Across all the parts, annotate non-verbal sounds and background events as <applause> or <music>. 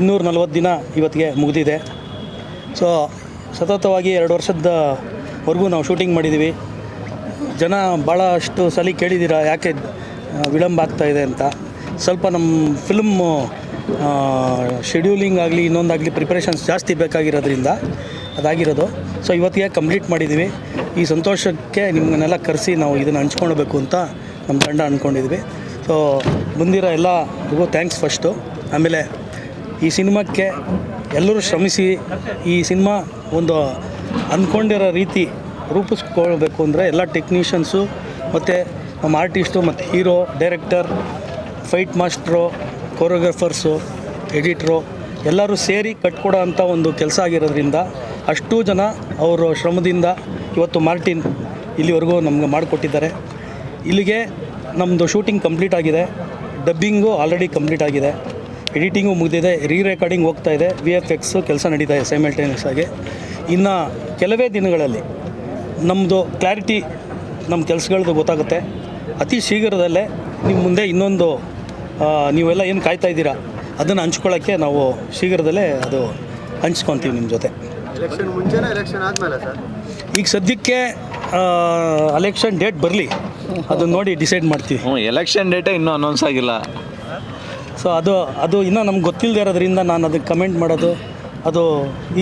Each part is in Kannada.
ಇನ್ನೂರ ನಲ್ವತ್ತು ದಿನ ಇವತ್ತಿಗೆ ಮುಗಿದಿದೆ. ಸೊ ಸತತವಾಗಿ ಎರಡು ವರ್ಷದವರೆಗೂ ನಾವು ಶೂಟಿಂಗ್ ಮಾಡಿದ್ದೀವಿ ಜನ ಭಾಳಷ್ಟು ಸಲ ಕೇಳಿದ್ದೀರಾ, ಯಾಕೆ ವಿಳಂಬ ಆಗ್ತಾ ಇದೆ ಅಂತ. ಸ್ವಲ್ಪ ನಮ್ಮ ಫಿಲ್ಮ್ ಶೆಡ್ಯೂಲಿಂಗ್ ಆಗಲಿ, ಇನ್ನೊಂದಾಗಲಿ ಪ್ರಿಪ್ರೇಷನ್ಸ್ ಜಾಸ್ತಿ ಬೇಕಾಗಿರೋದ್ರಿಂದ ಅದಾಗಿರೋದು. ಸೊ ಇವತ್ತಿಗೆ ಕಂಪ್ಲೀಟ್ ಮಾಡಿದ್ದೀವಿ ಈ ಸಂತೋಷಕ್ಕೆ ನಿಮ್ಮನ್ನೆಲ್ಲ ಕರೆಸಿ ನಾವು ಇದನ್ನು ಹಂಚ್ಕೊಳ್ಬೇಕು ಅಂತ ನಮ್ಮ ತಂಡ ಅಂದ್ಕೊಂಡಿದ್ವಿ ಸೊ ಬಂದಿರೋ ಎಲ್ಲರಿಗೂ ಥ್ಯಾಂಕ್ಸ್ ಫಸ್ಟು ಆಮೇಲೆ ಈ ಸಿನಿಮಾಕ್ಕೆ ಎಲ್ಲರೂ ಶ್ರಮಿಸಿ ಈ ಸಿನಿಮಾ ಒಂದು ಅಂದ್ಕೊಂಡಿರೋ ರೀತಿ ರೂಪಿಸ್ಕೊಳ್ಬೇಕು ಅಂದರೆ ಎಲ್ಲ ಟೆಕ್ನಿಷಿಯನ್ಸು ಮತ್ತು ನಮ್ಮ ಆರ್ಟಿಸ್ಟು ಮತ್ತು hero, director, fight master, choreographers, editor ಎಲ್ಲರೂ ಸೇರಿ ಕಟ್ಕೊಡೋ ಅಂಥ ಒಂದು ಕೆಲಸ ಆಗಿರೋದ್ರಿಂದ ಅಷ್ಟು ಜನ ಅವರು ಶ್ರಮದಿಂದ ಇವತ್ತು ಮಾರ್ಟಿನ್ ಇಲ್ಲಿವರೆಗೂ ನಮಗೆ ಮಾಡಿಕೊಟ್ಟಿದ್ದಾರೆ. ಇಲ್ಲಿಗೆ ನಮ್ಮದು ಶೂಟಿಂಗ್ ಕಂಪ್ಲೀಟ್ ಆಗಿದೆ. ಡಬ್ಬಿಂಗು ಆಲ್ರೆಡಿ ಕಂಪ್ಲೀಟ್ ಆಗಿದೆ. ಎಡಿಟಿಂಗು ಮುಗಿದಿದೆ ರೀ ರೆಕಾರ್ಡಿಂಗ್ ಹೋಗ್ತಾ ಇದೆ ವಿ ಎಫ್ ಎಕ್ಸು ಕೆಲಸ ನಡೀತಾ ಇದೆ ಸೈಮಲ್ಟೇನಿಯಸ್ ಆಗಿ. ಇನ್ನು ಕೆಲವೇ ದಿನಗಳಲ್ಲಿ ನಮ್ಮದು ಕ್ಲಾರಿಟಿ ನಮ್ಮ ಕೆಲಸಗಳದ್ದು ಗೊತ್ತಾಗುತ್ತೆ. ಅತಿ ಶೀಘ್ರದಲ್ಲೇ ನಿಮ್ಮ ಮುಂದೆ ಇನ್ನೊಂದು ನೀವೆಲ್ಲ ಏನು ಕಾಯ್ತಾ ಇದ್ದೀರಾ ಅದನ್ನು ಹಂಚ್ಕೊಳ್ಳೋಕ್ಕೆ ನಾವು ಶೀಘ್ರದಲ್ಲೇ ಅದು ಹಂಚ್ಕೊತೀವಿ ನಿಮ್ಮ ಜೊತೆ. ಎಲೆಕ್ಷನ್ ಮುಂಚೆನೇ ಎಲೆಕ್ಷನ್ ಆದ್ಮೇಲೆ ಸರ್? ಈಗ ಸದ್ಯಕ್ಕೆ ಎಲೆಕ್ಷನ್ ಡೇಟ್ ಬರಲಿ. ಅದನ್ನ ನೋಡಿ ಡಿಸೈಡ್ ಮಾಡ್ತೀವಿ. ಹ್ಞೂ ಎಲೆಕ್ಷನ್ ಡೇಟೇ ಇನ್ನೂ ಅನೌನ್ಸ್ ಆಗಿಲ್ಲ. ಸೊ ಅದು ಅದು ಇನ್ನೂ ನಮ್ಗೆ ಗೊತ್ತಿಲ್ಲದೆ ಇರೋದ್ರಿಂದ ನಾನು ಅದಕ್ಕೆ ಕಮೆಂಟ್ ಮಾಡೋದು ಅದು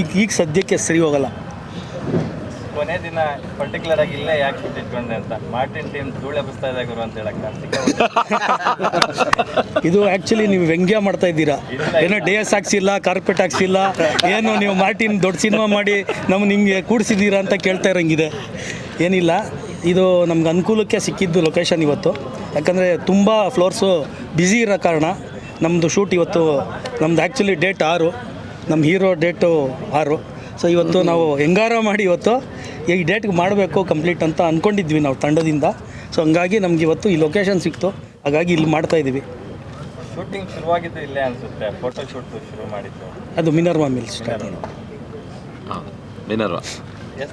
ಈಗ ಈಗ ಸದ್ಯಕ್ಕೆ ಸರಿ ಹೋಗಲ್ಲ. ಕೊನೆ ದಿನ ಪರ್ಟಿಕ್ಯುಲರ್ ಆಗಿ ಇಲ್ಲೇ ಯಾಕೆ ಬಿಟ್ಟಿಟ್ಕೊಂಡೆ ಅಂತ. ಮಾರ್ಟಿನ್ ಟೀಮ್ ಧೂಳು ಎಬ್ಬಿಸ್ತಾ ಇದೆ ಗುರು ಅಂತ ಹೇಳಕ್ <laughs> ಇದು ಆ್ಯಕ್ಚುಲಿ ನೀವು ವ್ಯಂಗ್ಯ ಮಾಡ್ತಾ ಇದ್ದೀರಾ. ಏನೋ ಡಿ ಎಸ್ ಹಾಕ್ಸಿಲ್ಲ ಕಾರ್ಪೆಟ್ ಹಾಕ್ಸಿಲ್ಲ ಏನು ನೀವು ಮಾರ್ಟಿನ್ ದೊಡ್ಡ ಸಿನಿಮಾ ಮಾಡಿ ನಮ್ಮ ನಿಮಗೆ ಕೂಡಿಸಿದ್ದೀರಾ ಅಂತ ಕೇಳ್ತಾ ಇರೋಂಗಿದೆ. ಏನಿಲ್ಲ ಇದು ನಮ್ಗೆ ಅನುಕೂಲಕ್ಕೆ ಸಿಕ್ಕಿದ್ದು ಲೊಕೇಶನ್ ಇವತ್ತು. ಯಾಕಂದರೆ ತುಂಬ ಫ್ಲೋರ್ಸು ಬ್ಯುಸಿ ಇರೋ ಕಾರಣ. ನಮ್ಮದು ಶೂಟ್ ಇವತ್ತು ನಮ್ದು ಆ್ಯಕ್ಚುಲಿ ಡೇಟ್ ಆರು ನಮ್ಮ ಹೀರೋ ಡೇಟು ಆರು. ಸೊ ಇವತ್ತು ನಾವು ಹೆಂಗಾರ ಮಾಡಿ ಇವತ್ತು ಈ ಡೇಟ್ಗೆ ಮಾಡಬೇಕು ಕಂಪ್ಲೀಟ್ ಅಂತ ಅಂದ್ಕೊಂಡಿದ್ವಿ ನಾವು ತಂಡದಿಂದ. ಸೊ ಹಂಗಾಗಿ ನಮ್ಗೆ ಇವತ್ತು ಈ ಲೊಕೇಶನ್ ಸಿಕ್ತು. ಹಾಗಾಗಿ ಇಲ್ಲಿ ಮಾಡ್ತಾ ಇದ್ದೀವಿ. ಶೂಟಿಂಗ್ ಶುರುವಾಗಿದ್ದು ಇಲ್ಲೇ ಅನಿಸುತ್ತೆ. ಫೋಟೋ ಶೂಟ್ ಶುರು ಮಾಡಿದ್ದು. ಅದು ಮಿನರ್ವಾ ಮಿಲ್ಸ್ ಮಿನರ್ವಾ.